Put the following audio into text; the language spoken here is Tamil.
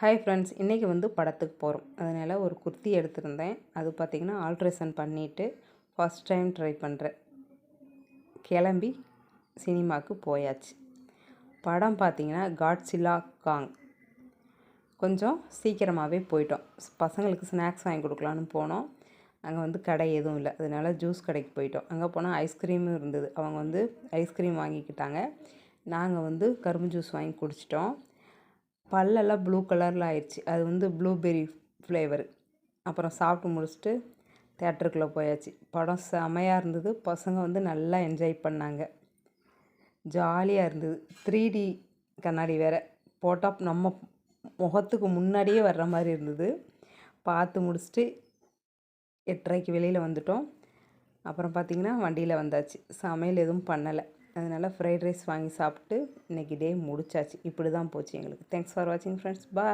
ஹாய் ஃப்ரெண்ட்ஸ் இன்றைக்கி வந்து படத்துக்கு போகிறோம் அதனால் ஒரு குர்த்தி எடுத்திருந்தேன். அது பார்த்திங்கன்னா ஆல்ட்ரேஷன் பண்ணிவிட்டு ஃபஸ்ட் டைம் ட்ரை பண்ணுறேன் கிளம்பி சினிமாவுக்கு போயாச்சு. படம் பார்த்திங்கன்னா காட்ஸிலா காங் கொஞ்சம் சீக்கிரமாகவே போயிட்டோம். பசங்களுக்கு ஸ்நாக்ஸ் வாங்கி கொடுக்கலான்னு போனோம். அங்கே வந்து கடை எதுவும் இல்லை. அதனால ஜூஸ் கடைக்கு போயிட்டோம். அங்கே போனால் ஐஸ்கிரீமும் இருந்தது. அவங்க வந்து ஐஸ்கிரீம் வாங்கிக்கிட்டாங்க. நாங்கள் வந்து கரும்பு ஜூஸ் வாங்கி குடிச்சிட்டோம். பல்லெல்லாம் ப்ளூ கலரில் ஆயிடுச்சு. அது வந்து ப்ளூபெர்ரி ஃப்ளேவர். அப்புறம் சாப்பிட்டு முடிச்சுட்டு தேட்டருக்குள்ளே போயாச்சு. படம் செமையாக இருந்தது. பசங்க வந்து நல்லா என்ஜாய் பண்ணாங்க. ஜாலியாக இருந்தது. த்ரீ டி கண்ணாடி வேறு போட்டால் நம்ம முகத்துக்கு முன்னாடியே வர்ற மாதிரி இருந்தது. பார்த்து முடிச்சுட்டு எட்டரைக்கு வெளியில் வந்துட்டோம். அப்புறம் பார்த்திங்கன்னா வண்டியில் வந்தாச்சு. சமையல் எதுவும் பண்ணலை. அதனால் ஃப்ரைட் ரைஸ் வாங்கி சாப்பிட்டு இன்றைக்கி டே முடிச்சாச்சு. இப்படி தான் போச்சு எங்களுக்கு. தேங்க்ஸ் ஃபார் வாட்சிங் ஃப்ரெண்ட்ஸ் பாய்